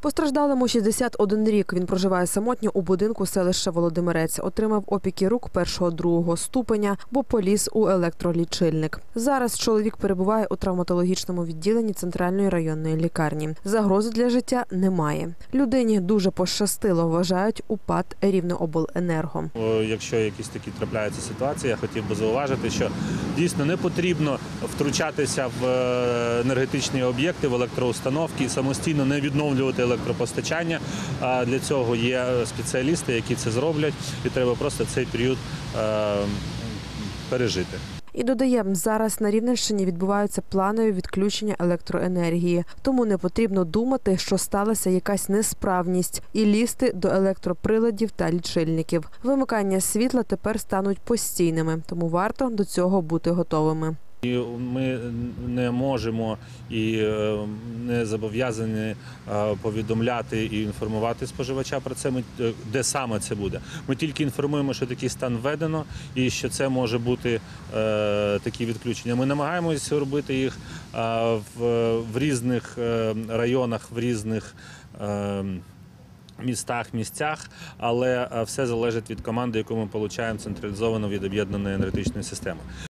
Постраждалому 61 рік. Він проживає самотньо у будинку селища Володимирець. Отримав опіки рук першого другого ступеня, бо поліз у електролічильник. Зараз чоловік перебуває у травматологічному відділенні центральної районної лікарні. Загрози для життя немає. Людині дуже пощастило, вважають УПАД Рівнеобленерго. Якщо якісь такі трапляються ситуації, я хотів би зауважити, що дійсно не потрібно втручатися в е, енергетичні об'єкти, в електроустановки і самостійно не відновлювати електропостачання. Для цього є спеціалісти, які це зроблять, і треба просто цей період е, пережити. І додаємо, зараз на Рівненщині відбуваються планові відключення електроенергії, тому не потрібно думати, що сталася якась несправність, і лізти до електроприладів та лічильників. Вимикання світла тепер стануть постійними, тому варто до цього бути готовими. І ми не можемо і е, не зобов'язані е, повідомляти і інформувати споживача про це. Ми е, де саме це буде. Ми тільки інформуємо, що такий стан введено і що це може бути е, такі відключення. Ми намагаємося робити їх в, різних районах, в різних. Містах, місцях, але все залежить від команди, яку ми отримуємо централізовано від об'єднаної енергетичної системи.